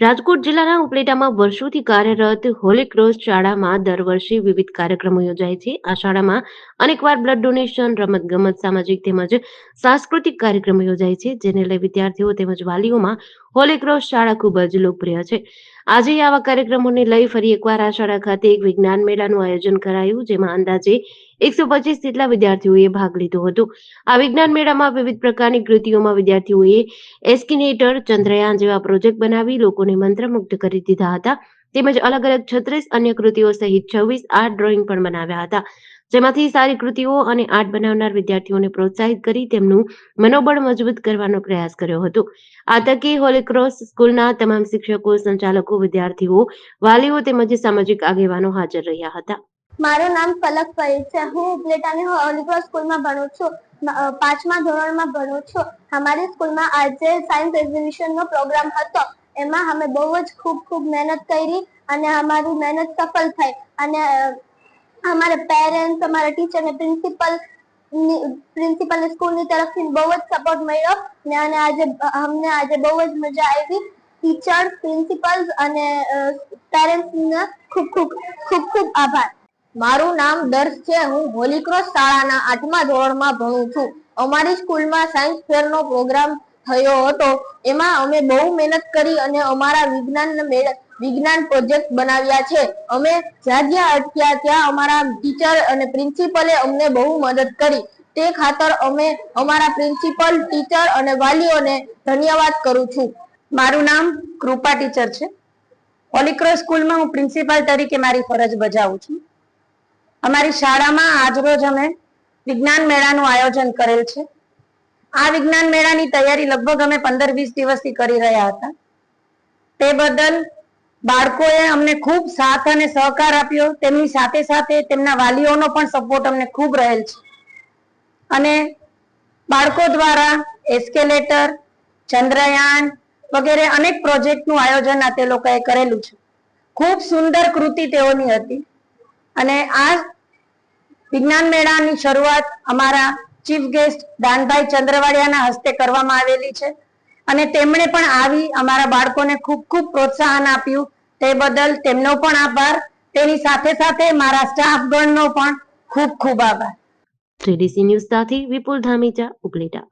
રાજકોટ જિલ્લાના ઉપલેટામાં વર્ષોથી કાર્યરત હોલી ક્રોસ શાળામાં દર વર્ષે વિવિધ કાર્યક્રમો યોજાય છે. આ શાળામાં અનેકવાર બ્લડ ડોનેશન રમતગમત, સામાજિક તેમજ સાંસ્કૃતિક કાર્યક્રમો યોજાય છે, જેને લઈ વિદ્યાર્થીઓ તેમજ વાલીઓમાં હોલી ક્રોસ શાળા ખૂબ જ લોકપ્રિય છે. આજે આવા કાર્યક્રમોને લઈ ફરી એકવાર આ શાળા ખાતે એક વિજ્ઞાન મેળાનું આયોજન કરાયું, જેમાં અંદાજે એકસો પચીસ જેટલા વિદ્યાર્થીઓએ ભાગ લીધો હતો. આ વિજ્ઞાન મેળામાં વિવિધ પ્રકારની કૃતિઓમાં વિદ્યાર્થીઓએ એસ્કિનેટર, ચંદ્રયાન જેવા પ્રોજેક્ટ બનાવી, લોકોને મંત્રમુગ્ધ કરી દીધા હતા. તેમજ અલગ અલગ છત્રીસ અન્ય કૃતિઓ સહિત છવ્વીસ આર્ટ ડ્રોઈંગ પણ બનાવ્યા હતા. જેમાંથી સારી કૃતિઓ અને આર્ટ બનાવનાર વિદ્યાર્થીઓને પ્રોત્સાહિત કરી તેમનું મનોબળ મજબૂત કરવાનો પ્રયાસ કર્યો હતો. આ તકે હોલીક્રોસ સ્કૂલના તમામ શિક્ષકો, સંચાલકો, વિદ્યાર્થીઓ, વાલીઓ તેમજ સામાજિક આગેવાનો હાજર રહ્યા હતા. મારું નામ ફલક પરી છે. હું ઉપલેટાની હોલીક્રોસ સ્કૂલમાં ભણું છું. પાંચમા ધોરણમાં ભણું છું. અમારી સ્કૂલમાં આજે સાયન્સ એક્ઝિબિશનનો પ્રોગ્રામ હતો. એમાં અમે બહુ જ ખૂબ ખૂબ મહેનત કરી અને અમારી મહેનત સફળ થઈ. અને અમારા પેરેન્ટ્સ અમારા ટીચર ને પ્રિન્સિપલ પ્રિન્સિપલ સ્કૂલની તરફથી બહુ જ સપોર્ટ મળ્યો. ને અને આજે અમને આજે બહુ જ મજા આવી. ટીચર પ્રિન્સિપલ અને પેરેન્ટ્સને ખૂબ ખૂબ ખૂબ ખૂબ આભાર. મારું નામ દર્શ છે. હું હોલીક્રોસ શાળાના આઠમા ધોરણમાં ભણું છું. અમારી સ્કૂલમાં સાયન્સ ફેરનો પ્રોગ્રામ થયો હતો. એમાં અમે બહુ મહેનત કરી અને અમારા વિજ્ઞાન વિજ્ઞાન પ્રોજેક્ટ બનાવ્યા છે. અમે જ્યાં જ્યાં અટક્યા ત્યાં અમારા ટીચર અને પ્રિન્સિપલે અમને બહુ મદદ કરી. તે ખાતર અમે અમારા પ્રિન્સિપલ ટીચર અને વાલીઓને ધન્યવાદ કરું છું. મારું નામ કૃપા ટીચર છે. હોલીક્રોસ સ્કૂલમાં હું પ્રિન્સિપાલ તરીકે મારી ફરજ બજાવું છું. અમારી શાળામાં આજરોજ અમે વિજ્ઞાન મેળાનું આયોજન કરેલ છે. આ વિજ્ઞાન મેળાની તૈયારી લગભગ અમે પંદર વીસ દિવસથી કરી રહ્યા હતા. તે બદલ બાળકોએ અમને ખૂબ સાથ અને સહકાર આપ્યો. તેમની સાથે સાથે તેમના વાલીઓનો પણ સપોર્ટ અમને ખૂબ રહેલ છે. અને બાળકો દ્વારા એસ્કેલેટર ચંદ્રયાન વગેરે અનેક પ્રોજેક્ટનું આયોજન આ તે લોકોએ કરેલું છે. ખૂબ સુંદર કૃતિ તેઓની હતી. અને આ વિજ્ઞાન મેળાની શરૂઆત અમારા ચીફ ગેસ્ટ દાનભાઈ ચંદ્રવાડિયાના હસ્તે કરવામાં આવેલી છે. અને તેમણે પણ આવી અમારા બાળકોને ખૂબ ખૂબ પ્રોત્સાહન આપ્યું. તે બદલ તેમનો પણ આભાર. તેની સાથે સાથે મારા સ્ટાફગણનો પણ ખૂબ ખૂબ આભાર. થ્રીડીસી ન્યૂઝ સાથે વિપુલ ધામીચા ઉપલેટા